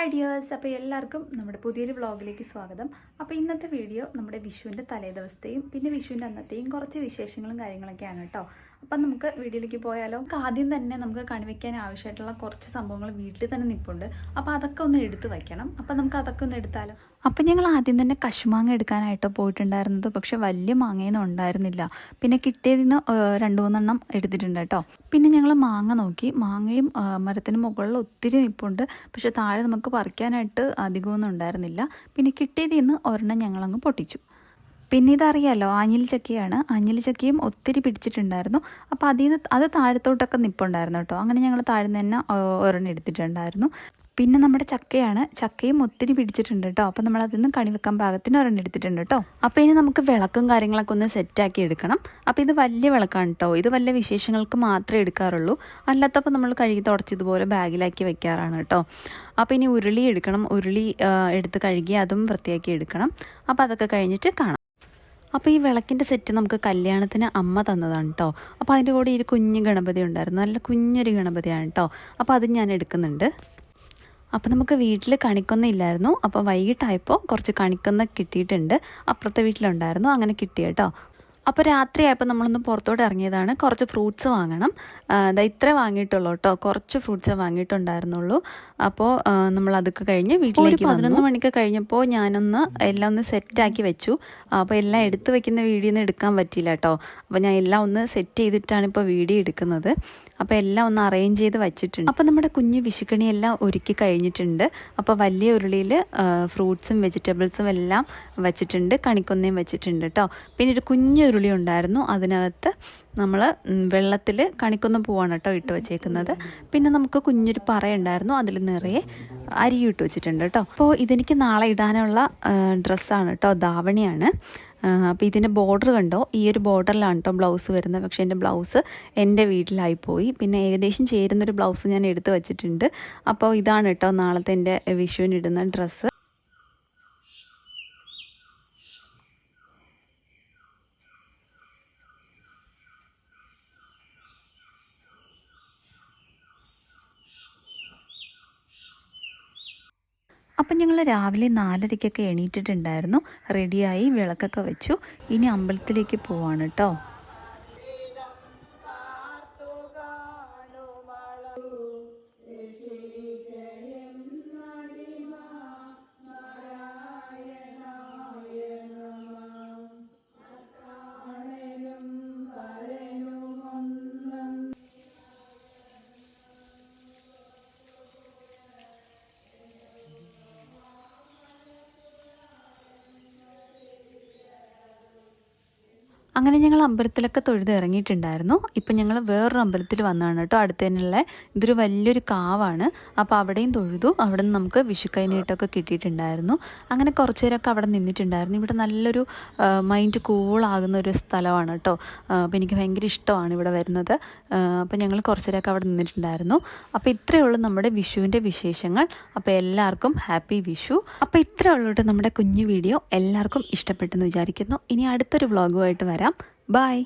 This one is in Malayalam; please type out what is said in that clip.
ഹായ് ഡിയേഴ്സ് അപ്പോൾ എല്ലാവർക്കും നമ്മുടെ പുതിയൊരു വ്ളോഗിലേക്ക് സ്വാഗതം. അപ്പോൾ ഇന്നത്തെ വീഡിയോ നമ്മുടെ വിഷുവിന്റെ തലേദിവസത്തെയും പിന്നെ വിഷുവിന്റെ അന്നത്തെയും കുറച്ച് വിശേഷങ്ങളും കാര്യങ്ങളൊക്കെയാണ് കേട്ടോ. അപ്പം നമുക്ക് വീഡിയോയിലേക്ക് പോയാലോ? നമുക്ക് ആദ്യം തന്നെ നമുക്ക് കണിവയ്ക്കാൻ ആവശ്യമായിട്ടുള്ള കുറച്ച് സംഭവങ്ങൾ വീട്ടിൽ തന്നെ നിൽപ്പുണ്ട് അപ്പോൾ അതൊക്കെ ഒന്ന് എടുത്ത് വയ്ക്കണം. അപ്പം നമുക്ക് അതൊക്കെ ഒന്ന് എടുത്താലോ? അപ്പം ഞങ്ങൾ ആദ്യം തന്നെ കശുമാങ്ങ എടുക്കാനായിട്ടോ പോയിട്ടുണ്ടായിരുന്നത്. പക്ഷെ വലിയ മാങ്ങയൊന്നും ഉണ്ടായിരുന്നില്ല. പിന്നെ കിട്ടിയതിൽ നിന്ന് രണ്ട് മൂന്നെണ്ണം എടുത്തിട്ടുണ്ട് കേട്ടോ. പിന്നെ ഞങ്ങൾ മാങ്ങ നോക്കി. മാങ്ങയും മരത്തിന് മുകളിൽ ഒത്തിരി നിൽപ്പുണ്ട് പക്ഷെ താഴെ നമുക്ക് പറിക്കാനായിട്ട് അധികമൊന്നും ഉണ്ടായിരുന്നില്ല. പിന്നെ കിട്ടിയതിൽ നിന്ന് ഒരെണ്ണം ഞങ്ങളങ്ങ് പൊട്ടിച്ചു. പിന്നെ ഇതറിയാലോ ആഞ്ഞിൽ ചക്കയാണ്. ആഞ്ഞിൽ ചക്കയും ഒത്തിരി പിടിച്ചിട്ടുണ്ടായിരുന്നു. അപ്പോൾ അതിൽ നിന്ന് അത് താഴത്തോട്ടൊക്കെ നിപ്പുണ്ടായിരുന്നു കേട്ടോ. അങ്ങനെ ഞങ്ങൾ താഴ്ന്ന് തന്നെ ഒരെണ്ണം എടുത്തിട്ടുണ്ടായിരുന്നു. പിന്നെ നമ്മുടെ ചക്കയാണ്. ചക്കയും ഒത്തിരി പിടിച്ചിട്ടുണ്ട് കേട്ടോ. അപ്പോൾ നമ്മൾ അതിൽ നിന്ന് കണി വെക്കാൻ പാകത്തിന് ഒരെണ്ണം എടുത്തിട്ടുണ്ട് കേട്ടോ. അപ്പോൾ ഇനി നമുക്ക് വിളക്കും കാര്യങ്ങളൊക്കെ ഒന്ന് സെറ്റാക്കി എടുക്കണം. അപ്പോൾ ഇത് വലിയ വിളക്കാണ് കേട്ടോ. ഇത് വലിയ വിശേഷങ്ങൾക്ക് മാത്രമേ എടുക്കാറുള്ളൂ. അല്ലാത്തപ്പോൾ നമ്മൾ കഴുകി തുടച്ചതുപോലെ ബാഗിലാക്കി വെക്കാറാണ് കേട്ടോ. അപ്പോൾ ഇനി ഉരുളി എടുക്കണം. ഉരുളി എടുത്ത് കഴുകി അതും വൃത്തിയാക്കി എടുക്കണം. അപ്പോൾ അതൊക്കെ കഴിഞ്ഞിട്ട് കാണാം. അപ്പോൾ ഈ വിളക്കിന്റെ സെറ്റ് നമുക്ക് കല്യാണത്തിന് അമ്മ തന്നതാണ് കേട്ടോ അപ്പോൾ അതിന്റെ കൂടെ ഒരു കുഞ്ഞ് ഗണപതി ഉണ്ടായിരുന്നു. നല്ല കുഞ്ഞൊരു ഗണപതിയാണ് കേട്ടോ അപ്പോൾ അത് ഞാൻ എടുക്കുന്നുണ്ട്. അപ്പോൾ നമുക്ക് വീട്ടിൽ കണിക്കൊന്ന ഇല്ലായിരുന്നു. അപ്പോൾ വൈകിട്ടായപ്പോൾ കുറച്ച് കണിക്കൊന്ന കിട്ടിയിട്ടുണ്ട്. അപ്പുറത്തെ വീട്ടിലുണ്ടായിരുന്നു. അങ്ങനെ കിട്ടി കേട്ടോ അപ്പോൾ രാത്രിയായപ്പോൾ നമ്മളൊന്ന് പുറത്തോട്ട് ഇറങ്ങിയതാണ്. കുറച്ച് ഫ്രൂട്ട്സ് വാങ്ങണം. അതാ ഇത്ര വാങ്ങിയിട്ടുള്ളൂ കേട്ടോ കുറച്ച് ഫ്രൂട്ട്സേ വാങ്ങിയിട്ടുണ്ടായിരുന്നുള്ളൂ. അപ്പോൾ നമ്മൾ അതൊക്കെ കഴിഞ്ഞ് വീട്ടിലേക്ക് പതിനൊന്ന് മണിക്ക് കഴിഞ്ഞപ്പോൾ ഞാനൊന്ന് എല്ലാം ഒന്ന് സെറ്റാക്കി വെച്ചു. അപ്പോൾ എല്ലാം എടുത്ത് വെക്കുന്ന വീഡിയോ ഒന്നും എടുക്കാൻ പറ്റിയില്ല കേട്ടോ അപ്പോൾ ഞാൻ എല്ലാം ഒന്ന് സെറ്റ് ചെയ്തിട്ടാണ് ഇപ്പോൾ വീഡിയോ എടുക്കുന്നത്. അപ്പോൾ എല്ലാം ഒന്ന് അറേഞ്ച് ചെയ്ത് വെച്ചിട്ടുണ്ട്. അപ്പോൾ നമ്മുടെ കുഞ്ഞ് വിഷുക്കണിയെല്ലാം ഒരുക്കി കഴിഞ്ഞിട്ടുണ്ട്. അപ്പോൾ വലിയ ഉരുളിയിൽ ഫ്രൂട്ട്സും വെജിറ്റബിൾസും എല്ലാം വെച്ചിട്ടുണ്ട്. കണിക്കൊന്നയും വെച്ചിട്ടുണ്ട് കേട്ടോ പിന്നെ ഒരു കുഞ്ഞു ഉരുളി ഉണ്ടായിരുന്നു. അതിനകത്ത് നമ്മൾ വെള്ളത്തിൽ കണിക്കൊന്ന പൂവാണ് കേട്ടോ ഇട്ട് വെച്ചേക്കുന്നത്. പിന്നെ നമുക്ക് കുഞ്ഞൊരു പറയുണ്ടായിരുന്നു അതിൽ നിറയെ അരി ഇട്ട് വെച്ചിട്ടുണ്ട് കേട്ടോ അപ്പോൾ ഇതെനിക്ക് നാളെ ഇടാനുള്ള ഡ്രസ്സാണ് കേട്ടോ ധാവണിയാണ് അപ്പോൾ ഇതിന്റെ ബോർഡർ കണ്ടോ? ഈ ഒരു ബോർഡറിലാണ് കേട്ടോ ബ്ലൗസ് വരുന്നത്. പക്ഷേ എന്റെ ബ്ലൗസ് എന്റെ വീട്ടിലായി പോയി. പിന്നെ ഏകദേശം ചേരുന്നൊരു ബ്ലൗസ് ഞാൻ എടുത്ത് വച്ചിട്ടുണ്ട്. അപ്പോൾ ഇതാണ് കേട്ടോ നാളത്തെ എന്റെ വിഷുവിനിടുന്ന ഡ്രസ്സ് അപ്പം ഞങ്ങൾ രാവിലെ നാലരയ്ക്കൊക്കെ എണീറ്റിട്ടുണ്ടായിരുന്നു. റെഡിയായി വിളക്കൊക്കെ വെച്ചു. ഇനി അമ്പലത്തിലേക്ക് പോവാണ് കേട്ടോ അങ്ങനെ ഞങ്ങൾ അമ്പലത്തിലൊക്കെ തൊഴുത് ഇറങ്ങിയിട്ടുണ്ടായിരുന്നു. ഇപ്പം ഞങ്ങൾ വേറൊരു അമ്പലത്തിൽ വന്നതാണ് കേട്ടോ. അടുത്ത് തന്നെയുള്ള ഇതൊരു വലിയൊരു കാവാണ്. അപ്പോൾ അവിടെയും തൊഴുതു. അവിടെ നിന്ന് നമുക്ക് വിഷുക്കൈ നീട്ടമൊക്കെ കിട്ടിയിട്ടുണ്ടായിരുന്നു. അങ്ങനെ കുറച്ച് നേരമൊക്കെ അവിടെ നിന്നിട്ടുണ്ടായിരുന്നു. ഇവിടെ നല്ലൊരു മൈൻഡ് കൂളാകുന്ന ഒരു സ്ഥലമാണ് കേട്ടോ. അപ്പോൾ എനിക്ക് ഭയങ്കര ഇഷ്ടമാണ് ഇവിടെ വരുന്നത്. അപ്പോൾ ഞങ്ങൾ കുറച്ച് നേരമൊക്കെ അവിടെ നിന്നിട്ടുണ്ടായിരുന്നു. അപ്പോൾ ഇത്രയേ ഉള്ളൂ നമ്മുടെ വിഷുവിന്റെ വിശേഷങ്ങൾ. അപ്പോൾ എല്ലാവർക്കും ഹാപ്പി വിഷു. അപ്പോൾ ഇത്രയേ ഉള്ളൂ കേട്ടോ നമ്മുടെ കുഞ്ഞു വീഡിയോ. എല്ലാവർക്കും ഇഷ്ടപ്പെട്ടെന്ന് വിചാരിക്കുന്നു. ഇനി അടുത്തൊരു വ്ളോഗുമായിട്ട് വരാം. பார்க்கலாம் பாய்